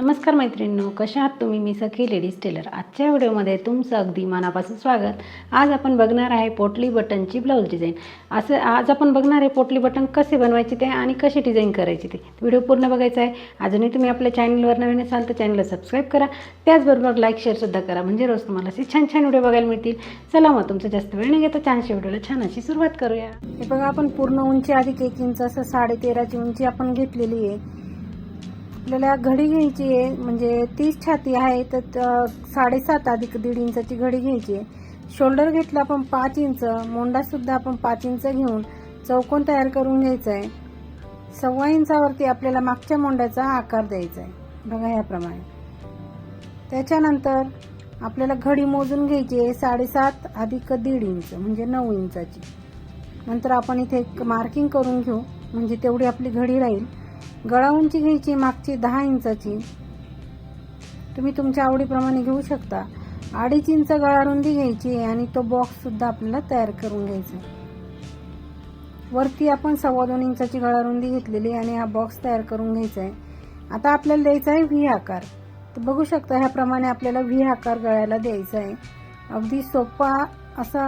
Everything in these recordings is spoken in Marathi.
नमस्कार मैत्रिणींनो कशा आहात तुम्ही? मी सखी लेडीज टेलर. आजच्या व्हिडिओमध्ये तुमचं अगदी मनापासून स्वागत. आज आपण बघणार आहे पोटली बटनची ब्लाऊज डिझाईन. असं आज आपण बघणार आहे पोटली बटन कसे बनवायचे ते आणि कशी डिझाईन करायची ते. व्हिडिओ पूर्ण बघायचा आहे. अजूनही तुम्ही आपल्या चॅनलवर नवीन असाल तर चॅनलला सबस्क्राईब करा. त्याचबरोबर लाईक शेअरसुद्धा करा. म्हणजे रोज तुम्हाला असे छान छान व्हिडिओ बघायला मिळतील. चला मग तुमचं जास्त वेळ नाही घेता छानशा व्हिडिओला छान अशी सुरुवात करूया. हे बघा आपण पूर्ण उंची अधिक एक इंच असं साडे तेराची उंची आपण घेतलेली आहे. आपल्याला घडी घ्यायची आहे म्हणजे तीस छाती आहे तर त- साडेसात अधिक दीड इंचाची घडी घ्यायची आहे. शोल्डर घेतला आपण पाच इंच मोंडासुद्धा आपण पाच इंच घेऊन चौकोन तयार करून घ्यायचा आहे. सव्वा इंचावरती आपल्याला मागच्या मोंड्याचा आकार द्यायचा आहे. बघा याप्रमाणे त्याच्यानंतर आपल्याला घडी मोजून घ्यायची आहे साडेसात अधिक दीड इंच म्हणजे नऊ इंचाची. नंतर आपण इथे एक मार्किंग करून घेऊ म्हणजे तेवढी आपली घडी राहील. गळा उंची घ्यायची मागची दहा इंचाची. तुम्ही तुमच्या आवडीप्रमाणे घेऊ शकता. अडीच इंच गळा रुंदी घ्यायची आणि तो बॉक्स सुद्धा आपल्याला तयार करून घ्यायचा. वरती आपण सव्वा दोन इंचाची गळा रुंदी घेतलेली आणि हा बॉक्स तयार करून घ्यायचा आहे. आता आपल्याला द्यायचा आहे व्ही आकार. तर बघू शकता ह्याप्रमाणे आपल्याला व्ही आकार गळ्याला द्यायचा आहे. अगदी सोपा असा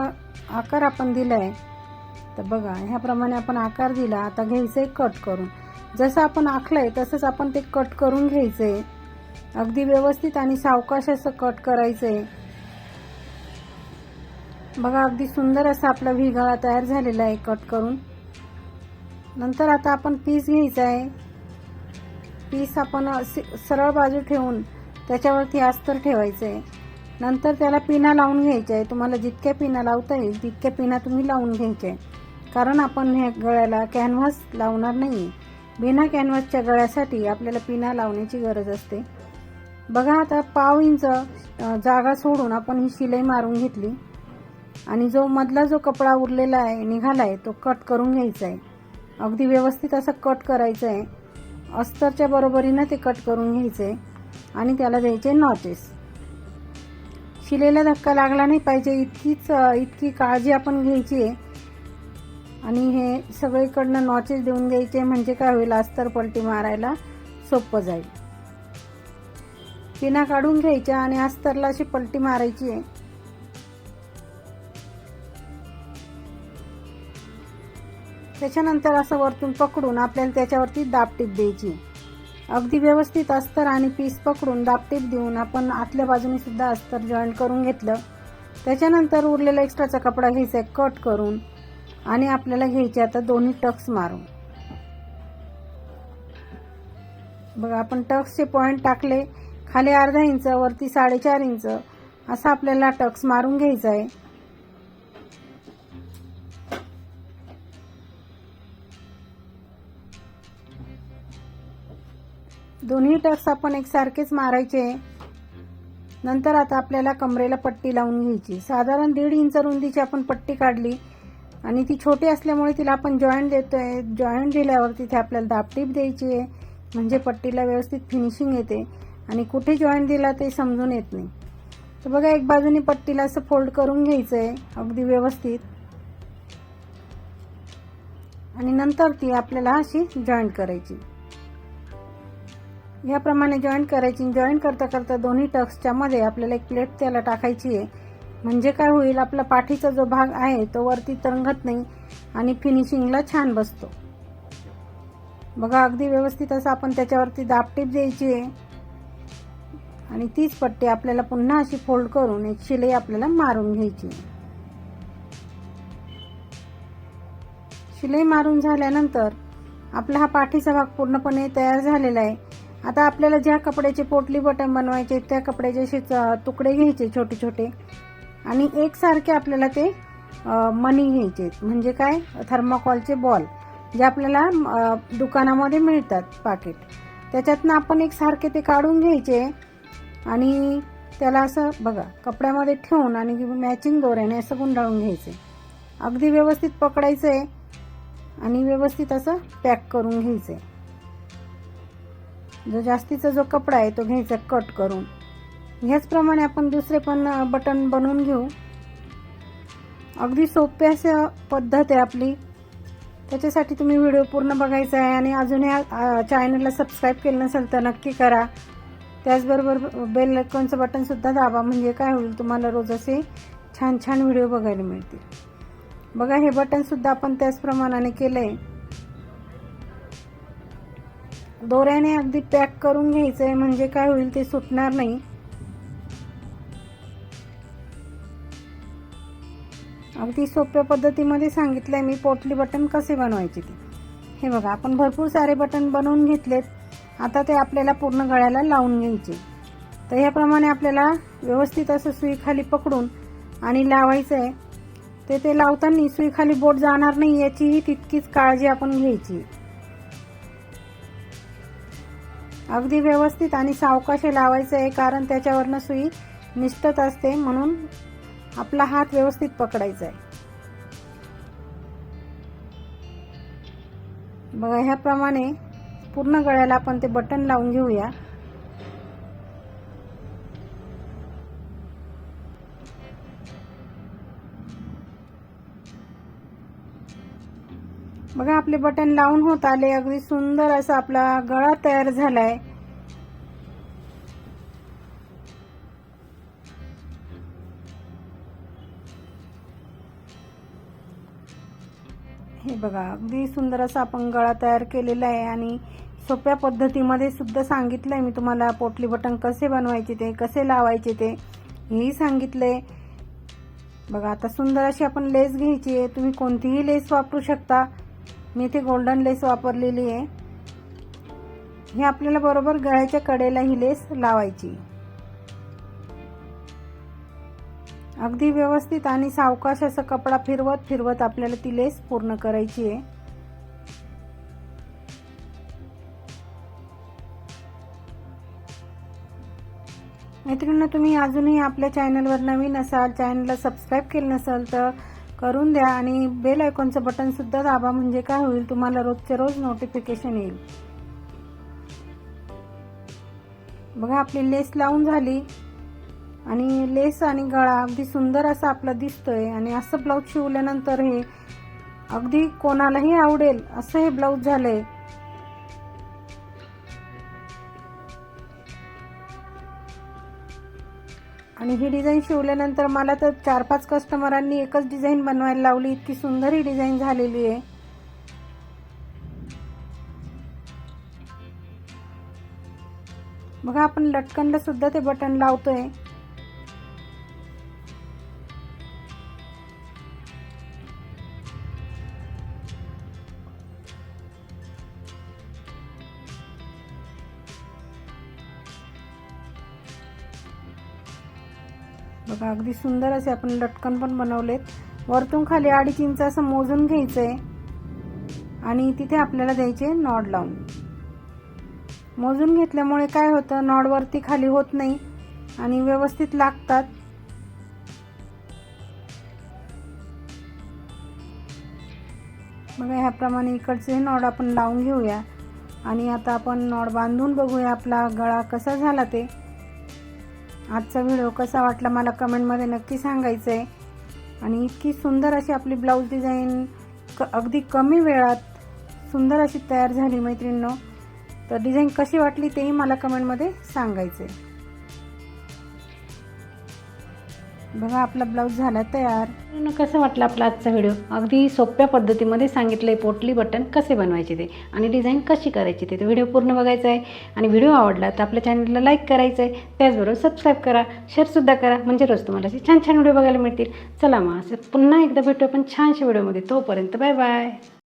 आकार आपण दिला आहे तर बघा ह्याप्रमाणे आपण आकार दिला. आता घ्यायचं आहे कट करून. जसं आपण आखलंय तसंच आपण ते कट करून घ्यायचंय अगदी व्यवस्थित आणि सावकाश असं कट करायचंय बघा अगदी सुंदर असा आपला व्ही गळा तयार झालेला आहे कट करून. नंतर आता आपण पीस घ्यायचा आहे. पीस आपण सरळ बाजू ठेवून त्याच्यावरती अस्तर ठेवायचं. आहे नंतर त्याला पिना लावून घ्यायच्या आहे. तुम्हाला जितक्या पिना लावता येईल तितक्या पिना तुम्ही लावून घ्यायच्या आहे. कारण आपण ह्या गळ्याला कॅनव्हास लावणार नाही बिना कॅनव्हासच्या गळ्यासाठी आपल्याला पिना लावण्याची गरज असते. बघा आता पाव इंच जागा सोडून आपण ही शिलाई मारून घेतली. आणि जो मधला जो कपडा उरलेला आहे निघाला आहे तो कट करून घ्यायचा आहे. अगदी व्यवस्थित असं कट करायचं आहे. अस्तरच्या बरोबरीनं ते कट करून घ्यायचं आहे. आणि त्याला द्यायचे नॉचेस शिलेला धक्का लागला नाही पाहिजे. इतकीच इतकी काळजी आपण घ्यायची आहे. आणि हे सगळीकडनं नॉचेस देऊन द्यायचे म्हणजे काय होईल? अस्तर पलटी मारायला सोपं जाईल. पिना काढून घ्यायच्या आणि अस्तरला अशी पलटी मारायची आहे. त्याच्यानंतर असं वरतून पकडून आपल्याला त्याच्यावरती दाबटीप द्यायची अगदी व्यवस्थित अस्तर आणि पीस पकडून दाबटीप देऊन आपण आतल्या बाजूने सुद्धा अस्तर जॉईंट करून घेतलं. त्याच्यानंतर उरलेला एक्स्ट्राचा कपडा घ्यायचा कट करून आणि आपल्याला घ्यायचे आता दोन्ही टक्स मारून. बघा आपण टक्सचे पॉईंट टाकले. खाली अर्धा इंच वरती साडेचार इंच. असा आपल्याला टक्स मारून घ्यायचा आहे. दोन्ही टक्स आपण एकसारखेच मारायचे नंतर आता आपल्याला कमरेला पट्टी लावून घ्यायची. साधारण दीड इंच रुंदीची आपण पट्टी काढली. आणि ती छोटी असल्यामुळे तिला आपण जॉईंट देतो आहे जॉईंट दिल्यावर तिथे आपल्याला दाबटीप द्यायची आहे. म्हणजे पट्टीला व्यवस्थित फिनिशिंग येते. आणि कुठे जॉईंट दिला ते समजून येत नाही. तर बघा एक बाजूने पट्टीला असं फोल्ड करून घ्यायचं आहे अगदी व्यवस्थित. आणि नंतर ती आपल्याला अशी जॉईंट करायची. याप्रमाणे जॉईंट करायची. जॉईंट करता करता दोन्ही टक्सच्या मध्ये आपल्याला एक प्लेट त्याला टाकायची आहे. म्हणजे काय होईल आपला पाठीचा जो भाग आहे तो वरती तरंगत नाही आणि फिनिशिंगला छान बसतो. बघा अगदी व्यवस्थित असं आपण त्याच्यावरती दाबटीप द्यायची आहे. आणि तीच पट्टी आपल्याला पुन्हा अशी फोल्ड करून एक शिलाई आपल्याला मारून घ्यायची शिलाई मारून झाल्यानंतर आपला हा पाठीचा भाग पूर्णपणे तयार झालेला आहे. आता आपल्याला ज्या कपड्याचे पोटली बटन बनवायचे त्या कपड्याचे असे तुकडे घ्यायचे छोटे छोटे आणि एकसारखे आपल्याला ते मनी मणी घ्यायचे म्हणजे काय? थर्माकॉलचे बॉल जे आपल्याला दुकानामध्ये मिळतात पाकिट त्याच्यातनं आपण एकसारखे ते काढून घ्यायचे आणि त्याला असं बघा कपड्यामध्ये ठेवून आणि मॅचिंग दोऱ्याने असं गुंडाळून घ्यायचे. अगदी व्यवस्थित पकडायचं आहे आणि व्यवस्थित असं पॅक करून घ्यायचं. आहे जो जास्तीचा जो कपडा आहे तो घ्यायचा कट करून. ह्याचप्रमाणे आपण दुसरे पण बटन बनवून घेऊ. अगदी सोप्या असं पद्धत आहे आपली. त्याच्यासाठी तुम्ही व्हिडिओ पूर्ण बघायचा आहे आणि अजून या चॅनलला सबस्क्राईब केलं नसेल तर नक्की करा. त्याचबरोबर बेल आयकॉनचं बटनसुद्धा दाबा म्हणजे काय होईल तुम्हाला रोज असे छान छान व्हिडिओ बघायला मिळतील. बघा हे बटनसुद्धा आपण त्याच प्रमाणाने केलं आहे दोऱ्याने अगदी पॅक करून घ्यायचं आहे म्हणजे काय होईल ते सुटणार नाही. अगदी सोप्या पद्धतीमध्ये सांगितलं आहे मी पोटली बटन कसे बनवायचे ते. हे बघा आपण भरपूर सारे बटन बनवून घेतलेत. आता ते आपल्याला पूर्ण गळ्याला लावून घ्यायचे. तर ह्याप्रमाणे आपल्याला व्यवस्थित असं सुई खाली पकडून आणि लावायचं आहे ते ते लावताना सुई खाली बोट जाणार नाही याचीही तितकीच काळजी आपण घ्यायची. अगदी व्यवस्थित आणि सावकाशे लावायचं आहे कारण त्याच्यावरनं सुई निष्ठत असते म्हणून आपला हात व्यवस्थित पकडायचा आहे. बघा ह्याप्रमाणे पूर्ण गळ्याला आपण ते बटन लावून घेऊया. बघा आपले बटन लावून होत आले. अगदी सुंदर असा आपला गळा तयार झालाय. हे बघा अगदी सुंदर असा आपण गळा तयार केलेला आहे आणि सोप्या पद्धतीमध्ये सुद्धा सांगितलंय मी तुम्हाला पोटली बटन कसे बनवायचे ते कसे लावायचे ते हेही सांगितलंय. बघा आता सुंदर अशी आपण लेस घ्यायची आहे तुम्ही कोणतीही लेस वापरू शकता. मी इथे गोल्डन लेस वापरलेली आहे. हे आपल्याला बरोबर गळ्याच्या कडेला ही लेस लावायची. अगदी व्यवस्थित आणि सावकाश असं कपडा फिरवत फिरवत आपल्याला ती लेस पूर्ण करायची आहे. मैत्रिणींनो तुम्ही अजूनही आपल्या चॅनलवर नवीन असाल चॅनलला सबस्क्राईब केलं नसाल तर करून द्या आणि बेल आयकॉनचं बटनसुद्धा दाबा म्हणजे काय होईल? तुम्हाला रोजच्या रोज नोटिफिकेशन येईल. बघा आपली लेस लावून झाली. आणि लेस आणि गळा अगदी सुंदर असा आपला दिसतोय. आणि असं ब्लाऊज शिवल्यानंतर हे अगदी कोणालाही आवडेल असं हे ब्लाऊज झालंय. आणि ही डिझाईन शिवल्यानंतर मला तर चार पाच कस्टमरांनी एकच डिझाईन बनवायला लावली. इतकी सुंदर ही डिझाईन झालेली आहे. बघा आपण लटकनला सुद्धा ते बटन लावतोय. बघा अगदी सुंदर असे आपण लटकन पण बनवलेत. वरतून खाली अडीच इंच असं मोजून घ्यायचंय. आणि तिथे आपल्याला द्यायचे नॉड लावून. मोजून घेतल्यामुळे काय होतं नॉडवरती खाली होत नाही आणि व्यवस्थित लागतात. बघा ह्याप्रमाणे इकडचे नॉड आपण लावून घेऊया. आणि आता आपण नॉड बांधून बघूया आपला गळा कसा झाला ते. आजचा व्हिडिओ कसा वाटला मला कमेंटमध्ये नक्की सांगायचं आहे आणि इतकी सुंदर अशी आपली ब्लाऊज डिझाईन क अगदी कमी वेळात सुंदर अशी तयार झाली मैत्रिणींनो. तर डिझाईन कशी वाटली तेही मला कमेंटमध्ये सांगायचं आहे बघा आपला ब्लाऊज झाला तयार. कसं वाटलं आपला आजचा व्हिडिओ? अगदी सोप्या पद्धतीमध्ये सांगितलं आहे पोटली बटन कसे बनवायचे ते आणि डिझाईन कशी करायची ते. व्हिडिओ पूर्ण बघायचा आहे आणि व्हिडिओ आवडला तर आपल्या चॅनलला लाईक करायचं आहे त्याचबरोबर सबस्क्राईब करा शेअरसुद्धा करा. म्हणजे रोज तुम्हाला असे छान छान व्हिडिओ बघायला मिळतील. चला मग असं पुन्हा एकदा भेटू आपण छानशा व्हिडिओमध्ये. तोपर्यंत बाय बाय